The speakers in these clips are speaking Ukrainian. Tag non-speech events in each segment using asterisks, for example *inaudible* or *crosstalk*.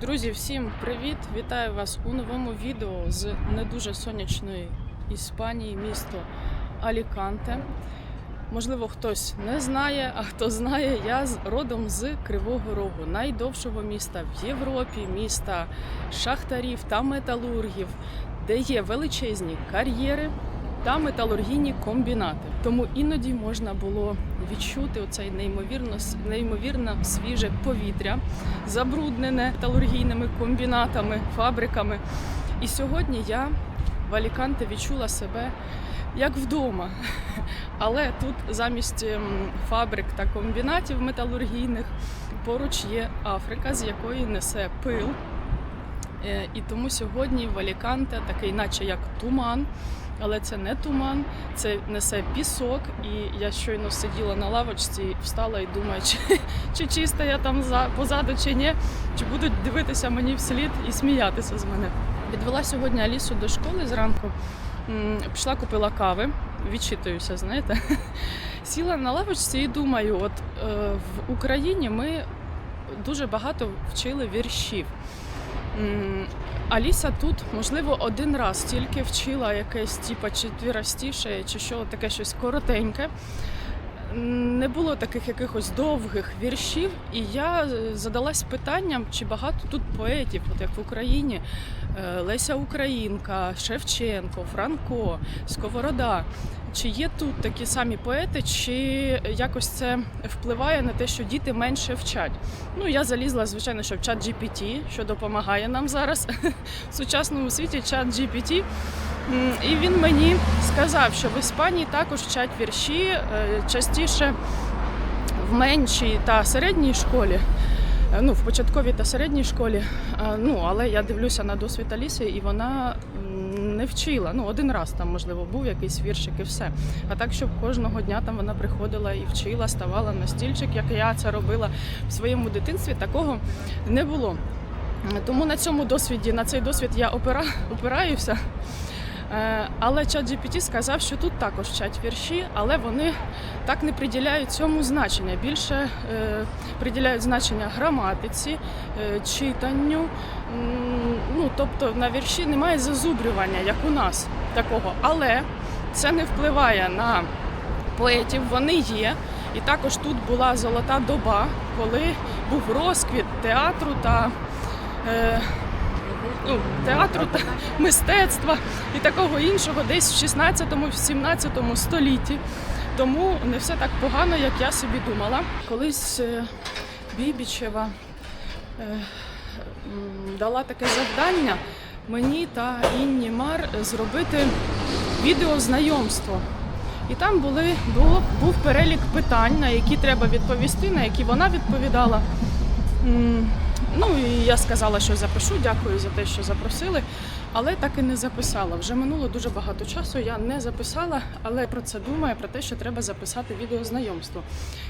Друзі, всім привіт! Вітаю вас у новому відео з не дуже сонячної Іспанії, місто Аліканте. Можливо, хтось не знає, а хто знає, я родом з Кривого Рогу, найдовшого міста в Європі, міста шахтарів та металургів, де є величезні кар'єри та металургійні комбінати. Тому іноді можна було відчути оцей неймовірно неймовірно свіже повітря, забруднене металургійними комбінатами, фабриками. І сьогодні я в Аліканте відчула себе як вдома. *laughs* Але тут замість ем, фабрик та комбінатів металургійних поруч є Африка, з якої несе пил. Е, І тому сьогодні в Аліканте такий, наче як туман, але це не туман, це несе пісок. І я щойно сиділа на лавочці, встала і думаю, чи, *laughs* чи чиста я там за, позаду, чи ні, чи будуть дивитися мені вслід і сміятися з мене. Відвела сьогодні Алісу до школи зранку, пішла, купила кави, відчитуюся, знаєте. *laughs* Сіла на лавочці і думаю, от е, в Україні ми дуже багато вчили віршів. Аліса тут, можливо, один раз тільки вчила якесь типа четвіростіше чи що, таке щось коротеньке. Не було таких якихось довгих віршів, і я е, задалась питанням, чи багато тут поетів, от як в Україні, е, Леся Українка, Шевченко, Франко, Сковорода. Чи є тут такі самі поети, чи якось це впливає на те, що діти менше вчать? Ну, я залізла, звичайно, що в чат GPT, що допомагає нам зараз *laughs* в сучасному світі чат GPT. І він мені сказав, що в Іспанії також вчать вірші е, частіше в меншій та середній школі. Е, Ну, в початковій та середній школі. Ну, але я дивлюся на досвід Аліси, і вона не вчила. Ну, один раз там, можливо, був якийсь віршик і все. А так, щоб кожного дня там вона приходила і вчила, ставала на стільчик, як я це робила в своєму дитинстві, такого не було. Тому на цьому досвіді, на цей досвід я опира, опираюся. Е, Але ChatGPT сказав, що тут також вчать вірші, але вони так не приділяють цьому значення. Більше е, приділяють значення граматиці, е, читанню. Ну, тобто на вірші немає зазубрювання, як у нас такого. Але це не впливає на поетів, вони є. І також тут була золота доба, коли був розквіт театру та ну, театру та мистецтва і такого іншого десь в 16-17 столітті. Тому не все так погано, як я собі думала. Колись е, Бібічева е, дала таке завдання мені та Інні Мар зробити відеознайомство. І там були, було, був перелік питань, на які треба відповісти, на які вона відповідала. Ну і я сказала, що запишу, дякую за те, що запросили, але так і не записала. Вже минуло дуже багато часу. Я не записала, але про це думаю, про те, що треба записати відеознайомство.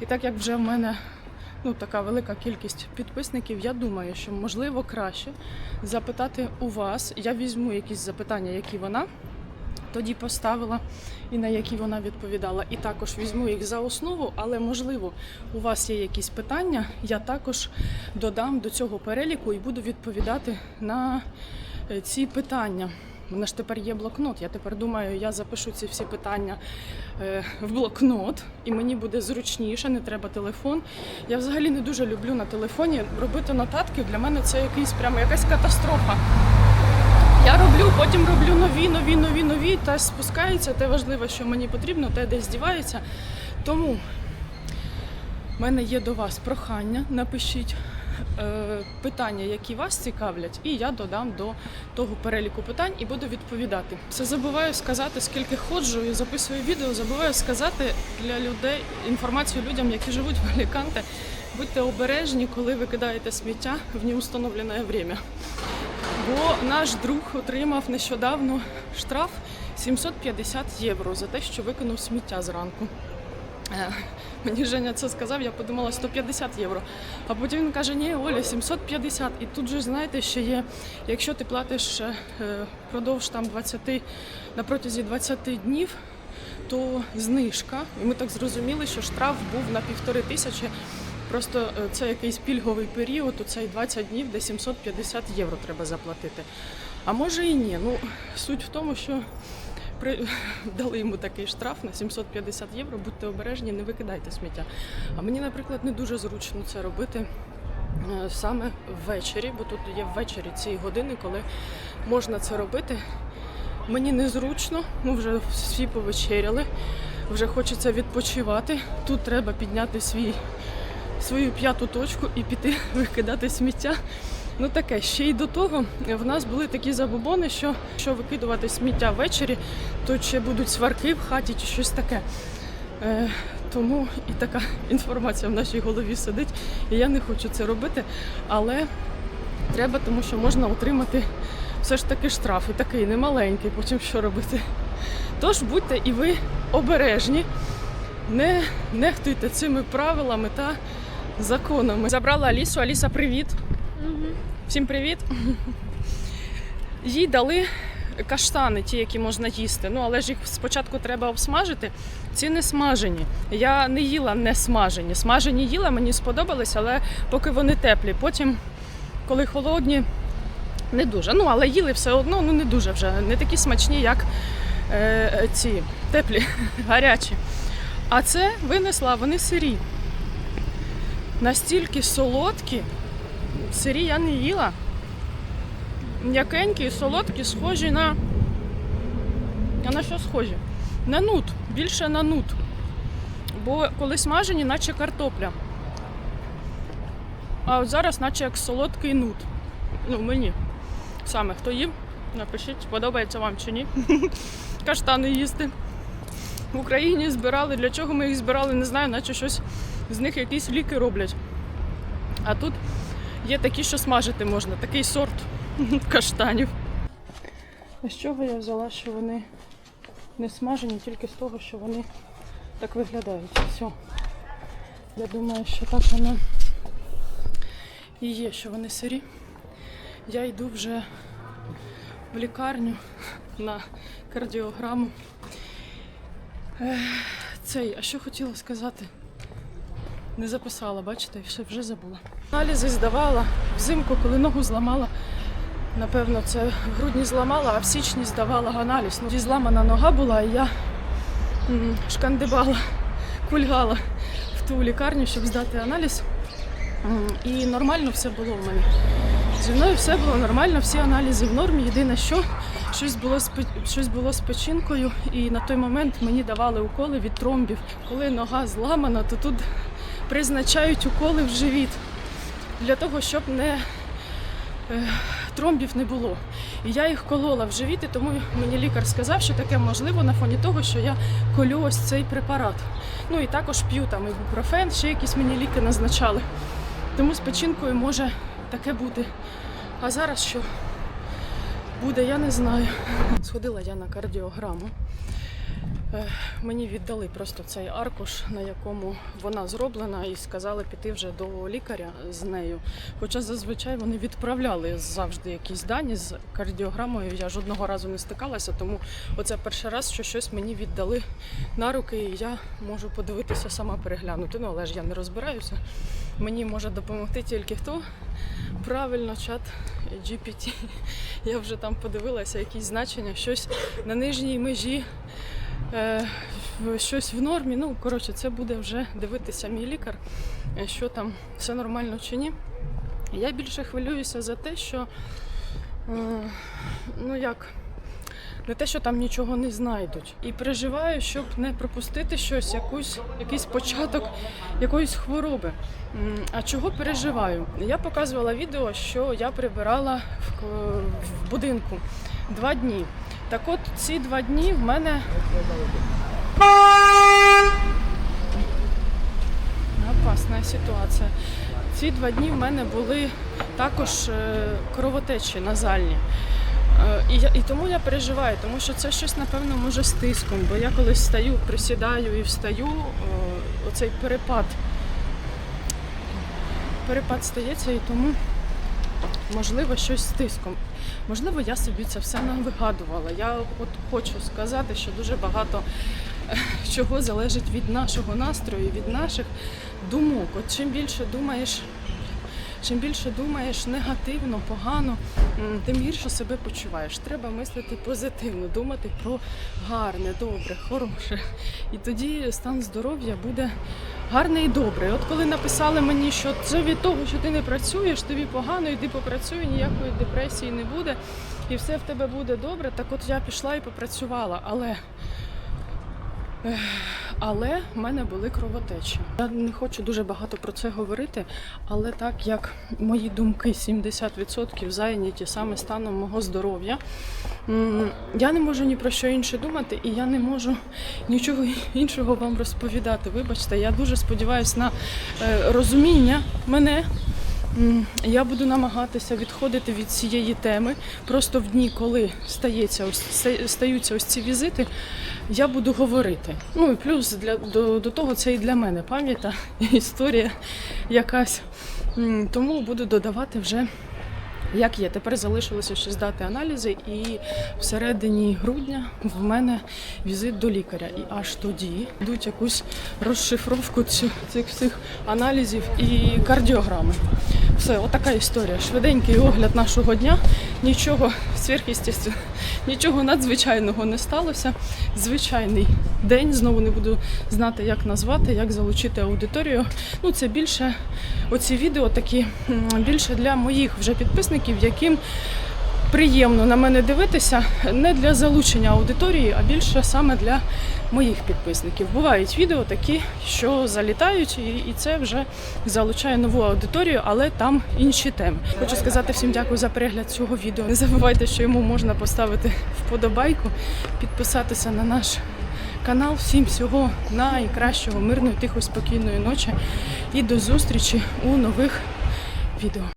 І так як вже в мене ну, така велика кількість підписників, я думаю, що можливо краще запитати у вас. Я візьму якісь запитання, які вона тоді поставила і на які вона відповідала. І також візьму їх за основу, але можливо, у вас є якісь питання, я також додам до цього переліку і буду відповідати на е, ці питання. У мене ж тепер є блокнот. Я тепер думаю, я запишу ці всі питання е, в блокнот, і мені буде зручніше, не треба телефон. Я взагалі не дуже люблю на телефоні робити нотатки. Для мене це якийсь прямо якась катастрофа. Я роблю, потім роблю нові, нові, нові, нові, та спускається. Те важливо, що мені потрібно, те десь здівається. Тому в мене є до вас прохання. Напишіть е, питання, які вас цікавлять, і я додам до того переліку питань і буду відповідати. Це забуваю сказати, скільки ходжу і записую відео. Забуваю сказати для людей інформацію людям, які живуть в Аліканте. Будьте обережні, коли ви кидаєте сміття в неустановлене время. Бо наш друг отримав нещодавно штраф 750 євро за те, що викинув сміття зранку. Е, Мені Женя це сказав, я подумала 150 євро. А потім він каже, ні, Оля, 750. І тут же знаєте, ще є, якщо ти платиш е, впродовж там 20, на протязі 20 днів, то знижка. І ми так зрозуміли, що штраф був на півтори тисячі Просто е, це якийсь пільговий період, у цей 20 днів, де 750 євро треба заплатити. А може і ні. Ну, суть в тому, що при... *laughs* дали йому такий штраф на 750 євро, будьте обережні, не викидайте сміття. А мені, наприклад, не дуже зручно це робити е, саме ввечері, бо тут є ввечері ці години, коли можна це робити. Мені незручно, ми вже всі повечеряли, вже хочеться відпочивати. Тут треба підняти свій, свою п'яту точку і піти *laughs* викидати сміття. Ну таке, ще й до того в нас були такі забобони, що якщо викидувати сміття ввечері, то ще будуть сварки в хаті чи щось таке. Е, тому і така *laughs* інформація в нашій голові сидить. І я не хочу це робити, але треба, тому що можна отримати все ж таки штраф, і такий немаленький, потім що робити. Тож будьте і ви обережні, не нехтуйте цими правилами та законами. Забрала Алісу. Аліса, привіт. Всім привіт. Їй дали каштани, ті, які можна їсти. Ну, але ж їх спочатку треба обсмажити. Ці не смажені. Я не їла не смажені. Смажені їла, мені сподобались, але поки вони теплі. Потім, коли холодні, не дуже. Ну, але їли все одно, ну не дуже вже. Не такі смачні, як е, ці теплі, *laughs* гарячі. А це винесла, вони сирі. Настільки солодкі, сирі я не їла. М'якенькі, і солодкі, схожі на. А на що схожі? На нут, більше на нут. Бо коли смажені, наче картопля. А от зараз, наче як солодкий нут. Ну, мені. Саме хто їв, напишіть, подобається вам чи ні. *laughs* Каштани їсти. В Україні збирали. Для чого ми їх збирали, не знаю, наче щось з них якісь ліки роблять. А тут є такі, що смажити можна, такий сорт *laughs* каштанів. А з чого я взяла, що вони не смажені, тільки з того, що вони так виглядають. Все. Я думаю, що так воно і є, що вони сирі. Я йду вже в лікарню на кардіограму. Цей, а що хотіла сказати? Не записала, бачите, все вже забула. Аналізи здавала взимку, коли ногу зламала. Напевно, це в грудні зламала, а в січні здавала аналіз. Ну, зламана нога була, і я шкандибала, кульгала в ту лікарню, щоб здати аналіз. І нормально все було в мене. Зі мною все було нормально, всі аналізи в нормі. Єдине, що щось було з щось було з печінкою, і на той момент мені давали уколи від тромбів. Коли нога зламана, то тут призначають уколи в живіт для того, щоб не е, тромбів не було. І я їх колола в живіт, і тому мені лікар сказав, що таке можливо на фоні того, що я колю ось цей препарат. Ну і також п'ю там ібупрофен, ще якісь мені ліки назначали. Тому з печінкою може таке бути. А зараз що буде, я не знаю. Сходила я на кардіограму. Мені віддали просто цей аркуш, на якому вона зроблена, і сказали піти вже до лікаря з нею. Хоча зазвичай вони відправляли завжди якісь дані з кардіограмою. Я жодного разу не стикалася, тому оце перший раз, що щось мені віддали на руки, і я можу подивитися сама переглянути. Ну але ж я не розбираюся. Мені може допомогти тільки хто. Правильно, чат GPT. Я вже там подивилася, якісь значення, щось на нижній межі щось в нормі. Ну, коротше, це буде вже дивитися мій лікар, е, що там все нормально чи ні. Я більше хвилююся за те, що е, ну як. Не те, що там нічого не знайдуть. І переживаю, щоб не пропустити щось, якусь, якийсь початок якоїсь хвороби. А чого переживаю? Я показувала відео, що я прибирала в, в будинку два дні. Так от ці два дні в мене. Опасна ситуація. Ці два дні в мене були також е, кровотечі назальні. Е, І, і тому я переживаю, тому що це щось, напевно, може з тиском, бо я коли стаю, присідаю і встаю, е, оцей перепад. Перепад стається і тому можливо щось з тиском. Можливо, я собі це все навигадувала. Я от хочу сказати, що дуже багато е, чого залежить від нашого настрою, від наших думок. От чим більше думаєш, чим більше думаєш негативно, погано, тим гірше себе почуваєш. Треба мислити позитивно, думати про гарне, добре, хороше. І тоді стан здоров'я буде гарний і добрий. От коли написали мені, що це від того, що ти не працюєш, тобі погано, йди попрацюй, ніякої депресії не буде, і все в тебе буде добре. Так от я пішла і попрацювала, але. Але в мене були кровотечі. Я не хочу дуже багато про це говорити, але так як мої думки 70% зайняті саме станом мого здоров'я, я не можу ні про що інше думати, і я не можу нічого іншого вам розповідати. Вибачте, я дуже сподіваюся на е, розуміння мене. Я буду намагатися відходити від цієї теми. Просто в дні, коли стається ось стаються ось ці візити, я буду говорити. Ну і плюс для до, до того це і для мене пам'ята, *laughs* історія якась. Тому буду додавати вже. Як є, тепер залишилося ще здати аналізи, і всередині грудня в мене візит до лікаря. І аж тоді йдуть якусь розшифровку цих всіх аналізів і кардіограми. Все, отака історія. Швиденький огляд нашого дня. Нічого сверхъестественного, нічого надзвичайного не сталося. Звичайний день. Знову не буду знати, як назвати, як залучити аудиторію. Ну, це більше оці відео такі більше для моїх вже підписників, яким приємно на мене дивитися не для залучення аудиторії, а більше саме для моїх підписників. Бувають відео такі, що залітають, і, це вже залучає нову аудиторію, але там інші теми. Хочу сказати всім дякую за перегляд цього відео. Не забувайте, що йому можна поставити вподобайку, підписатися на наш канал. Всім всього найкращого, мирної, тихої, спокійної ночі і до зустрічі у нових відео.